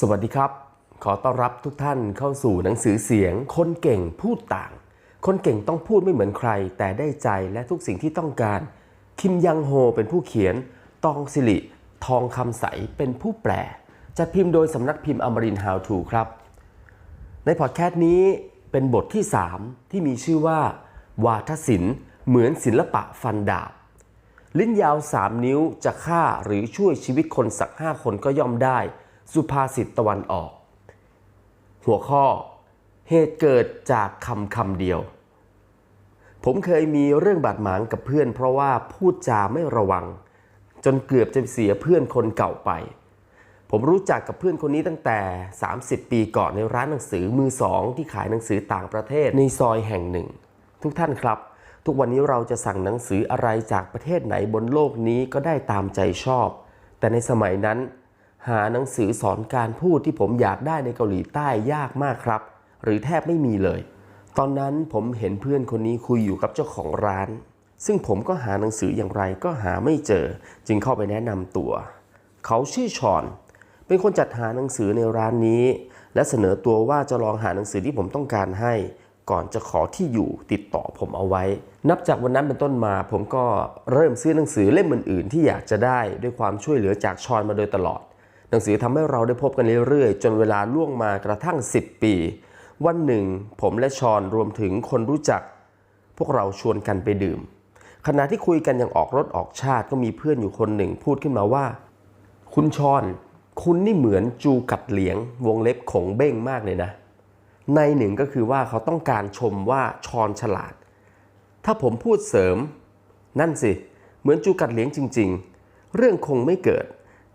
สวัสดีครับ ขอต้อนรับทุกท่านเข้าสู่หนังสือเสียง คนเก่งพูดต่าง คนเก่งต้องพูดไม่เหมือนใคร แต่ได้ใจและทุกสิ่งที่ต้องการ คิมยังโฮเป็นผู้เขียน ตองสิริทองคำใสเป็นผู้แปลจัดพิมพ์โดยสำนักพิมพ์อมรินทร์ How to ครับ ในพอดแคสต์นี้เป็นบทที่ 3 ที่มีชื่อว่า วาทศิลป์เหมือนศิลปะฟันดาบ ลิ้นยาว 3 นิ้วจะฆ่าหรือช่วยชีวิตคนสัก 5 คนก็ย่อมได้ สุภาษิตตะวันออก หัวข้อ เหตุเกิดจากคำคำเดียว ผมเคยมีเรื่องบาดหมางกับเพื่อน เพราะว่าพูดจาไม่ระวัง จนเกือบจะเสียเพื่อนคนเก่าไป ผมรู้จักกับเพื่อนคนนี้ตั้งแต่ 30 ปีก่อนในร้านหนังสือมือสองที่ขายหนังสือต่างประเทศในซอยแห่งหนึ่ง ทุกท่านครับทุกวันนี้เราจะสั่งหนังสืออะไรจากประเทศไหนบนโลกนี้ก็ได้ตามใจชอบ แต่ในสมัยนั้น หาหนังสือสอนการพูดที่ผมอยากได้ในเกาหลีใต้ยากมากครับ หรือแทบไม่มีเลย ตอนนั้นผมเห็นเพื่อนคนนี้คุยอยู่กับเจ้าของร้าน ซึ่งผมก็หาหนังสืออย่างไรก็หาไม่เจอ จึงเข้าไปแนะนำตัว เขาชื่อชอน เป็นคนจัดหาหนังสือในร้านนี้ และเสนอตัวว่าจะลองหาหนังสือที่ผมต้องการให้ ก่อนจะขอที่อยู่ติดต่อผมเอาไว้ นับจากวันนั้นเป็นต้นมา ผมก็เริ่มซื้อหนังสือเล่มอื่นๆ ที่อยากจะได้ด้วยความช่วยเหลือจากชอนมาโดยตลอด หนังสือทำให้เราได้พบกันเรื่อยๆ จนเวลาล่วงมากระทั่ง 10 ปี วันหนึ่ง ผมและชอนรวมถึงคนรู้จัก พวกเราชวนกันไปดื่ม ขณะที่คุยกันอย่างออกรถออกชาติก็มีเพื่อนอยู่คนหนึ่งพูดขึ้นมาว่า คุณชอน คุณนี่เหมือนจูกัดเหลียง วงเล็บขงเบ้งมากเลยนะ ในหนึ่งก็คือว่าเขาต้องการชมว่าชอนฉลาด ถ้าผมพูดเสริม นั่นสิ เหมือนจูกัดเหลียงจริง ๆ เรื่องคงไม่เกิด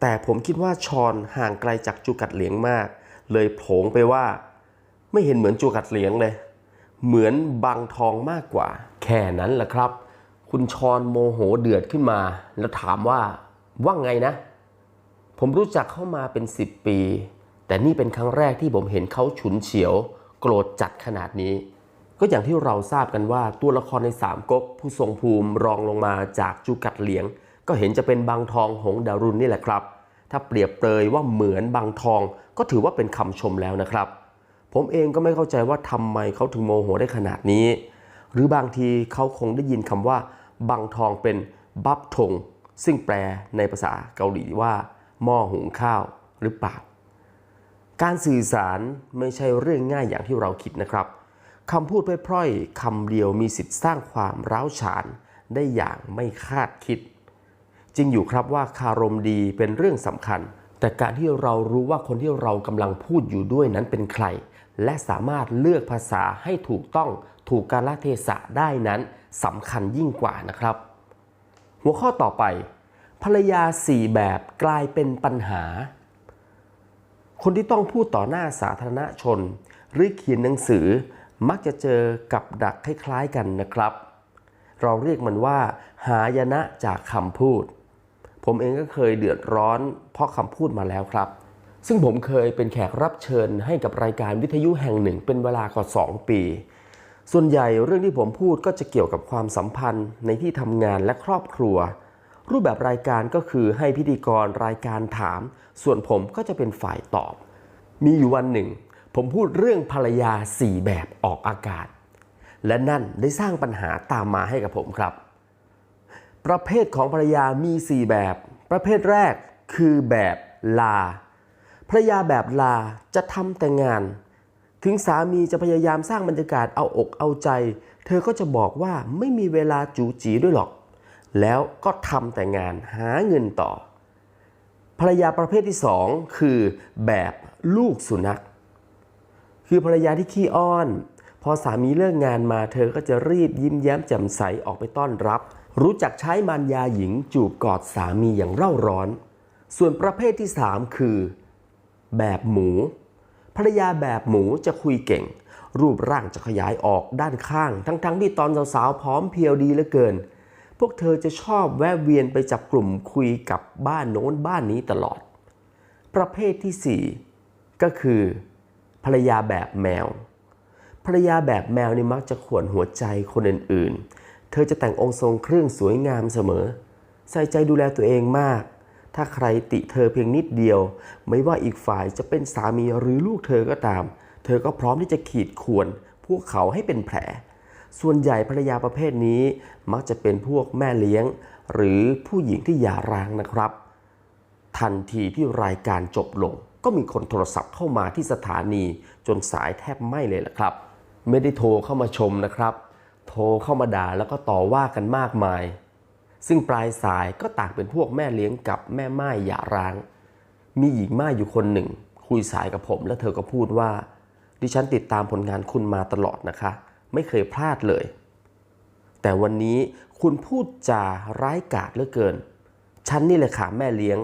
แต่ผมคิดว่าชอนห่างไกลจากจูกัดเหลียงมาก เลยโผงไปว่า ไม่เห็นเหมือนจูกัดเหลียงเลย เหมือนบางทองมากกว่า แค่นั้นแหละครับ คุณชอนโมโหเดือดขึ้นมา แล้วถามว่าว่าไงนะ ผมรู้จักเข้ามาเป็น 10 ปี แต่นี่เป็นครั้งแรกที่ผมเห็นเขาฉุนเฉียว โกรธจัดขนาดนี้ ก็อย่างที่เราทราบกันว่าตัวละครในสามก๊กผู้ทรงภูมิรองลงมาจากจูกัดเหลียง ก็เห็นจะเป็นบางทองหงดารุณนี่แหละครับ ถ้าเปรียบเปรยว่าเหมือนบางทองก็ถือว่าเป็นคำชมแล้วนะครับ ผมเองก็ไม่เข้าใจว่าทำไมเขาถึงโมโหได้ขนาดนี้ หรือบางทีเขาคงได้ยินคำว่าบางทองเป็นบับทง ซึ่งแปลในภาษาเกาหลีว่าหม้อหุงข้าวหรือเปล่า การสื่อสารไม่ใช่เรื่องง่ายอย่างที่เราคิดนะครับคำพูดพร่อยๆคำเดียวมีสิทธิ์สร้างความร้าวฉานได้อย่างไม่คาดคิด ริงอยู่ครับว่าคารมดีเป็นเรื่องสำคัญ แต่การที่เรารู้ว่าคนที่เรากำลังพูดอยู่ด้วยนั้นเป็นใคร และสามารถเลือกภาษาให้ถูกต้องถูกกาลเทศะได้นั้นสำคัญยิ่งกว่านะครับ หัวข้อต่อไป ภรรยาสี่แบบกลายเป็นปัญหา คนที่ต้องพูดต่อหน้าสาธารณชน หรือเขียนหนังสือมักจะเจอกับดักคล้ายๆกันนะครับ เราเรียกมันว่า หายนะจากคำพูด ผมเองก็เคยเดือดร้อนเพราะคำพูดมาแล้วครับ ซึ่งผมเคยเป็นแขกรับเชิญให้กับรายการวิทยุแห่งหนึ่งเป็นเวลากว่า 2 ปี ส่วนใหญ่เรื่องที่ผมพูดก็จะเกี่ยวกับความสัมพันธ์ในที่ทำงานและครอบครัว รูปแบบรายการก็คือให้พิธีกรรายการถาม ส่วนผมก็จะเป็นฝ่ายตอบ มีอยู่วันหนึ่ง ผมพูดเรื่องภรรยาสี่แบบออกอากาศ และนั่นได้สร้างปัญหาตามมาให้กับผมครับ ประเภทของภรรยามี 4 แบบ ประเภทแรกคือแบบลา ภรรยาแบบลาจะทำแต่งาน ถึงสามีจะพยายามสร้างบรรยากาศเอาอกเอาใจ เธอก็จะบอกว่าไม่มีเวลาจูจีด้วยหรอก แล้วก็ทำแต่งานหาเงินต่อ ภรรยาประเภทที่ 2 คือแบบลูกสุนัข คือภรรยาที่ขี้อ้อน พอสามีเลิกงานมาเธอก็จะรีบยิ้มแย้มแจ่มใสออกไปต้อนรับ รู้จักใช้มารยาหญิงจูบกอดสามีอย่างเร่าร้อน ส่วนประเภทที่ 3 คือ แบบหมู ภรรยาแบบหมูจะคุยเก่ง รูปร่างจะขยายออกด้านข้าง ทั้งๆที่ตอนสาวๆพร้อมเพรียวดีเหลือเกิน พวกเธอจะชอบแวะเวียนไปจับกลุ่มคุยกับบ้านโน้นบ้านนี้ตลอด ประเภทที่ 4 ก็คือ ภรรยาแบบแมว ภรรยาแบบแมวนี่มักจะข่วนหัวใจคนอื่นๆ เธอจะแต่งองค์ทรงเครื่องสวยงามเสมอ ใส่ใจดูแลตัวเองมาก ถ้าใครติเธอเพียงนิดเดียว ไม่ว่าอีกฝ่ายจะเป็นสามีหรือลูกเธอก็ตาม เธอก็พร้อมที่จะขีดข่วนพวกเขาให้เป็นแผล ส่วนใหญ่ภรรยาประเภทนี้มักจะเป็นพวกแม่เลี้ยง หรือผู้หญิงที่หย่าร้างนะครับ ทันทีที่รายการจบลง ก็มีคนโทรศัพท์เข้ามาที่สถานีจนสายแทบไม้เลยล่ะครับ ไม่ได้โทรเข้ามาชมนะครับ โทรเข้ามาด่าแล้วก็ต่อว่ากันมากมาย ซึ่งปลายสายก็ต่างเป็นพวกแม่เลี้ยงกับแม่ไม้หย่าร้าง มีหญิงไม้อยู่คนหนึ่ง คุยสายกับผมแล้วเธอก็พูดว่า ดิฉันติดตามผลงานคุณมาตลอดนะคะ ไม่เคยพลาดเลย แต่วันนี้คุณพูดจาร้ายกาจเหลือเกิน ฉันนี่แหละค่ะแม่เลี้ยง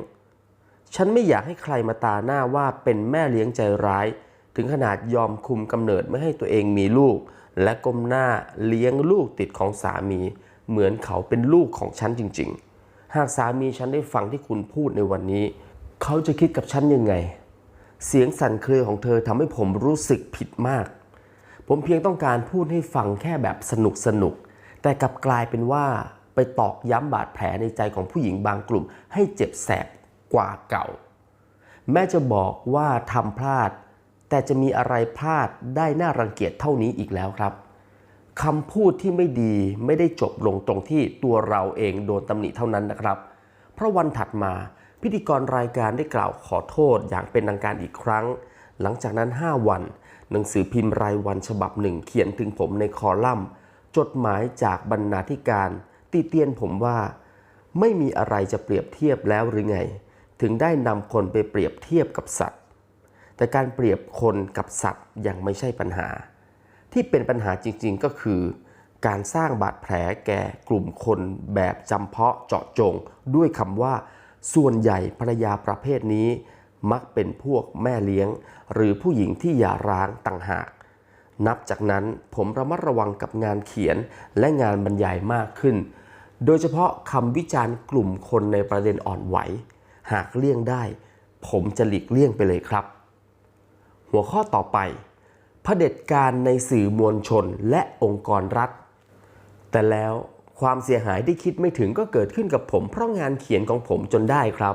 ฉันไม่อยากให้ใครมาตาหน้าว่าเป็นแม่เลี้ยงใจร้าย ถึงขนาดยอมคุมกำเนิดไม่ให้ตัวเองมีลูก และก้มหน้าเลี้ยงลูกติดของสามี เหมือนเขาเป็นลูกของฉันจริง ๆ หากสามีฉันได้ฟังที่คุณพูดในวันนี้ เขาจะคิดกับฉันยังไง เสียงสั่นเครือของเธอทำให้ผมรู้สึกผิดมาก ผมเพียงต้องการพูดให้ฟังแค่แบบสนุกสนุกๆแต่กลับกลายเป็นว่าไปตอกย้ำบาดแผลในใจของผู้หญิงบางกลุ่ม ให้เจ็บแสบกว่าเก่า แม่จะบอกว่าทำพลาด แต่จะมีอะไรพลาดได้น่ารังเกียจเท่านี้อีกแล้วครับคำพูดที่ไม่ดีไม่ได้จบลงตรงที่ตัวเราเองโดนตำหนิเท่านั้นนะครับ เพราะวันถัดมาพิธีกรรายการได้กล่าวขอโทษอย่างเป็นทางการอีกครั้ง หลังจากนั้น 5 วัน หนังสือพิมพ์รายวันฉบับหนึ่งเขียนถึงผมในคอลัมน์ จดหมายจากบรรณาธิการ ตีเตียนผมว่า ไม่มีอะไรจะเปรียบเทียบแล้วหรือไง ถึงได้นำคนไปเปรียบเทียบกับสัตว์ แต่การเปรียบคนกับสัตว์ยังไม่ใช่ปัญหา ที่เป็นปัญหาจริงๆก็คือ การสร้างบาดแผลแก่กลุ่มคนแบบจำเพาะเจาะจง ด้วยคำว่า ส่วนใหญ่ภรรยาประเภทนี้ มักเป็นพวกแม่เลี้ยง หรือผู้หญิงที่หย่าร้างต่างหาก นับจากนั้นผมระมัดระวังกับงานเขียนและงานบรรยายมากขึ้น โดยเฉพาะคำวิจารณ์กลุ่มคนในประเด็นอ่อนไหว หากเลี่ยงได้ ผมจะหลีกเลี่ยงไปเลยครับ หัวข้อต่อไปเผด็จการในสื่อมวลชนและองค์กรรัฐ แต่แล้วความเสียหายที่คิดไม่ถึงก็เกิดขึ้นกับผม เพราะงานเขียนของผมจนได้ครับ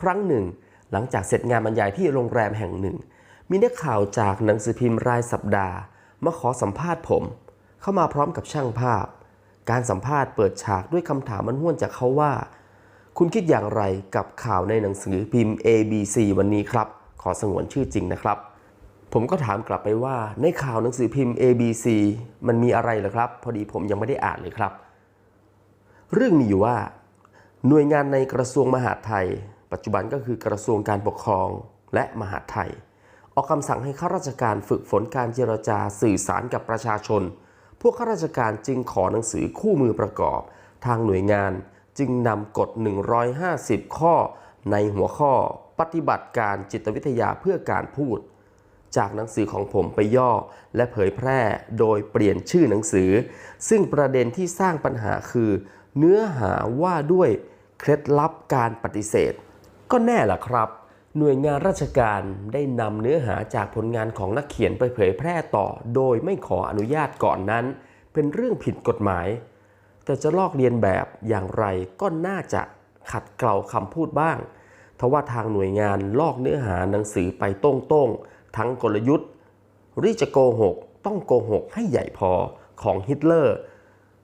ครั้งหนึ่ง หลังจากเสร็จงานบรรยายที่โรงแรมแห่งหนึ่ง มีนักข่าวจากหนังสือพิมพ์รายสัปดาห์มาขอสัมภาษณ์ผม เข้ามาพร้อมกับช่างภาพ การสัมภาษณ์เปิดฉากด้วยคำถามมันห้วนจากเขาว่า คุณคิดอย่างไรกับข่าวในหนังสือพิมพ์ ABC วันนี้ครับ ขอสงวนชื่อจริงนะครับ ผมก็ถามกลับไปว่าในข่าวหนังสือพิมพ์ ABC มันมีอะไรเหรอครับ พอดีผมยังไม่ได้อ่านเลยครับ เรื่องมีอยู่ว่า หน่วยงานในกระทรวงมหาดไทย ปัจจุบันก็คือกระทรวงการปกครองและมหาดไทย ออกคำสั่งให้ข้าราชการฝึกฝนการเจรจาสื่อสารกับประชาชน พวกข้าราชการจึงขอหนังสือคู่มือประกอบ ทางหน่วยงานจึงนำกฎ 150 ข้อ ในหัวข้อ ปฏิบัติการจิตวิทยาเพื่อการพูด จากหนังสือของผมไปย่อ และเผยแพร่โดยเปลี่ยนชื่อหนังสือ ซึ่งประเด็นที่สร้างปัญหาคือ เนื้อหาว่าด้วยเคล็ดลับการปฏิเสธ ก็แน่ล่ะครับ หน่วยงานราชการได้นำเนื้อหาจากผลงานของนักเขียนไปเผยแพร่ต่อ โดยไม่ขออนุญาตก่อนนั้น เป็นเรื่องผิดกฎหมาย แต่จะลอกเลียนแบบอย่างไรก็น่าจะขัดเกลาคำพูดบ้างทว่าทางหน่วยงานลอกเนื้อหาหนังสือไปต้งๆ ทั้งกลยุทธ์ริจะโกหกต้องโกหกให้ใหญ่พอของฮิตเลอร์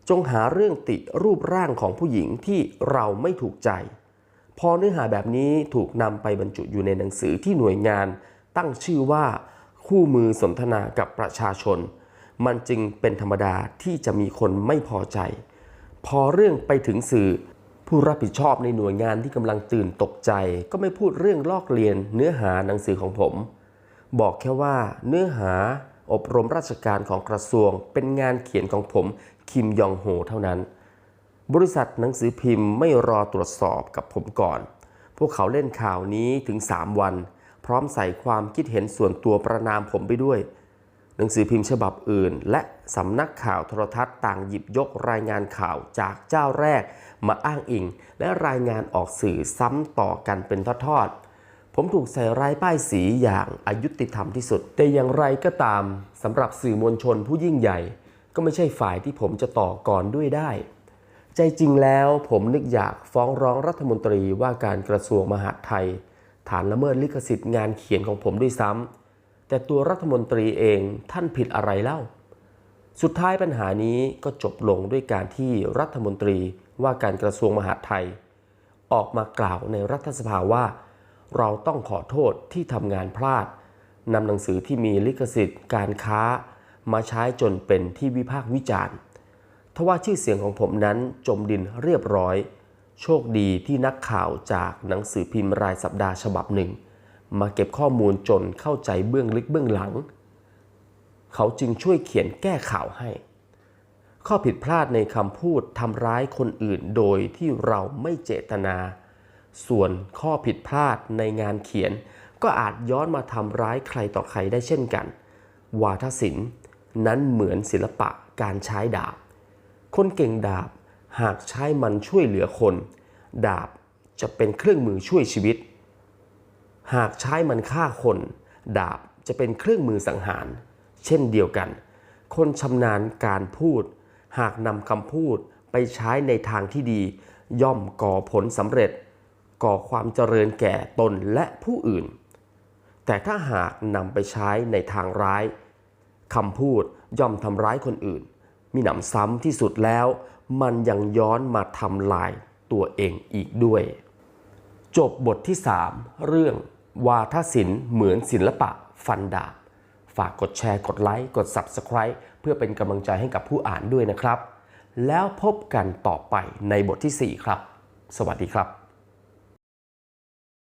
จงหาเรื่องติรูปร่างของผู้หญิงที่เราไม่ถูกใจ พอเนื้อหาแบบนี้ถูกนำไปบรรจุอยู่ในหนังสือที่หน่วยงาน ตั้งชื่อว่าคู่มือสนทนากับประชาชน มันจึงเป็นธรรมดาที่จะมีคนไม่พอใจ พอเรื่องไปถึงสื่อผู้รับผิดชอบในหน่วยงานที่กำลังตื่นตกใจ ก็ไม่พูดเรื่องลอกเลียนเนื้อหาหนังสือของผม บอกแค่ว่าเนื้อหาอบรมราชการของกระทรวง เป็นงานเขียนของผมคิมยองโฮเท่านั้น บริษัทหนังสือพิมพ์ไม่รอตรวจสอบกับผมก่อน พวกเขาเล่นข่าวนี้ถึง 3 วัน พร้อมใส่ความคิดเห็นส่วนตัวประนามผมไปด้วย หนังสือพิมพ์ฉบับอื่น และสำนักข่าวโทรทัศน์ต่างหยิบยกรายงานข่าวจากเจ้าแรก มาอ้างอิง และรายงานออกสื่อซ้ำต่อกันเป็นทอดๆ ผมถูกใส่ร้ายป้ายสีอย่างอายุติธรรมที่สุด แต่อย่างไรก็ตามสำหรับสื่อมวลชนผู้ยิ่งใหญ่ ก็ไม่ใช่ฝ่ายที่ผมจะต่อก่อนด้วยได้ ใจจริงแล้วผมนึกอยากฟ้องร้องรัฐมนตรีว่าการกระทรวงมหาดไทย ฐานละเมิดลิขสิทธิ์งานเขียนของผมด้วยซ้ำแต่ตัวรัฐมนตรีเองท่านผิดอะไรเล่า สุดท้ายปัญหานี้ก็จบลงด้วยการที่รัฐมนตรีว่าการกระทรวงมหาดไทย ออกมากล่าวในรัฐสภาว่า เราต้องขอโทษที่ทำงานพลาดนำหนังสือที่มีลิขสิทธิ์การค้า มาใช้จนเป็นที่วิพากษ์วิจารณ์ทว่าชื่อเสียงของผมนั้นจมดินเรียบร้อย โชคดีที่นักข่าวจากหนังสือพิมพ์รายสัปดาห์ฉบับหนึ่ง มาเก็บข้อมูลจนเข้าใจเบื้องลึกเบื้องหลัง เขาจึงช่วยเขียนแก้ข่าวให้ ข้อผิดพลาดในคำพูดทำร้ายคนอื่นโดยที่เราไม่เจตนา ส่วนข้อผิดพลาดในงานเขียน ก็อาจย้อนมาทำร้ายใครต่อใครได้เช่นกัน วาทศิลป์นั้นเหมือนศิลปะการใช้ดาบ คนเก่งดาบหากใช้มันช่วยเหลือคน ดาบจะเป็นเครื่องมือช่วยชีวิต หากใช้มันฆ่าคน ดาบจะเป็นเครื่องมือสังหาร เช่นเดียวกัน คนชำนาญการพูด หากนำคำพูดไปใช้ในทางที่ดี ย่อมก่อผลสำเร็จ ก่อความเจริญแก่ตนและผู้อื่น แต่ถ้าหากนำไปใช้ในทางร้ายคำพูดย่อมทำร้ายคนอื่น มีหนำซ้ำที่สุดแล้ว มันยังย้อนมาทำลายตัวเองอีกด้วย จบบทที่ 3 เรื่องวาทศิลป์เหมือนศิลปะฟันดาบ ฝากกดแชร์กดไลค์กด Subscribe เพื่อเป็นกำลังใจให้กับผู้อ่านด้วยนะครับ แล้วพบกันต่อไปในบทที่ 4 ครับ สวัสดีครับ